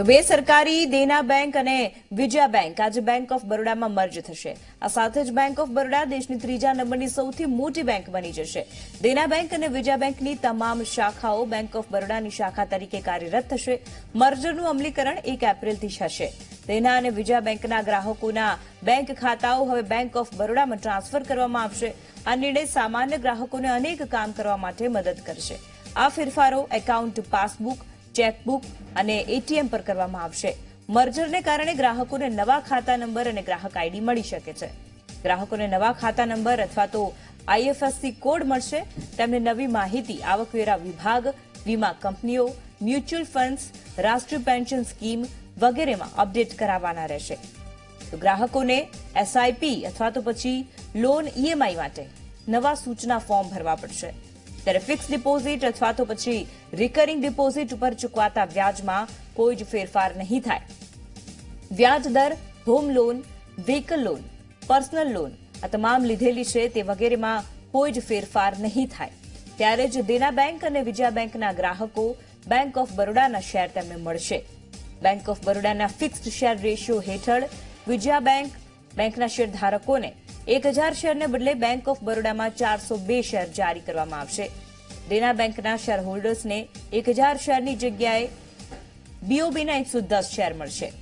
તો બે સરકારી દેના બેંક અને વિજયા બેંક આજે બેંક ઓફ બરોડામાં મર્જ થશે. આ સાથે જ બેંક ઓફ બરોડા દેશની ત્રીજા નંબરની સૌથી મોટી બેંક બની જશે. દેના બેંક અને વિજયા બેંકની તમામ શાખાઓ બેંક ઓફ બરોડાની શાખા તરીકે કાર્યરત થશે. મર્જરનું અમલીકરણ એક એપ્રિલથી થશે. દેના અને વિજયા બેંકના ગ્રાહકોના બેંક ખાતાઓ હવે બેંક ઓફ બરોડામાં ટ્રાન્સફર કરવામાં આવશે. આ નિર્ણય સામાન્ય ગ્રાહકોને અનેક કામ કરવા માટે મદદ કરશે. આ ફેરફારો એકાઉન્ટ, પાસબુક ચેકબુક અને એટીએમ પર કરવામાં આવશે. મર્જરને કારણે ગ્રાહકોને નવા ખાતા નંબર અને ગ્રાહક આઈડી મળી શકે છે. ગ્રાહકોને નવા ખાતા નંબર અથવા તો આઈએફએસસી કોડ મળશે. તેમને નવી માહિતી, આવકવેરા વિભાગ, વીમા કંપનીઓ, મ્યુચ્યુઅલ ફંડ્સ, રાષ્ટ્રીય પેન્શન સ્કીમ વગેરેમાં અપડેટ કરાવવાના રહેશે. તો ગ્રાહકોને એસઆઈપી અથવા તો પછી લોન ઈએમઆઈ માટે નવા સૂચના ફોર્મ ભરવા પડશે. ત્યારે ફિક્સ ડિપોઝિટ અથવા તો પછી રિકરિંગ ડિપોઝિટ ઉપર ચૂકવાતા વ્યાજમાં કોઈ જ ફેરફાર નહીં થાય. વ્યાજ દર home loan vehicle loan personal loan આ તમામ લીધેલી છે તે વગેરેમાં કોઈ જ ફેરફાર નહીં થાય. ત્યારે જ દેના બેંક અને વિજયા બેંકના ગ્રાહકો બેંક ઓફ બરોડાના શેર તેમને મળશે. બેંક ઓફ બરોડાના ફિક્સ્ડ શેર રેશિયો હેઠળ વિજયા બેંક, બેંકના શેરધારકોને એક હજાર શેરને બદલે બેંક ઓફ બરોડામાં ચારસો બે શેર જારી કરવામાં આવશે. દેના બેંકના શેર હોલ્ડર્સને એક હજાર શેરની જગ્યાએ બીઓબીના એકસો દસ શેર મળશે.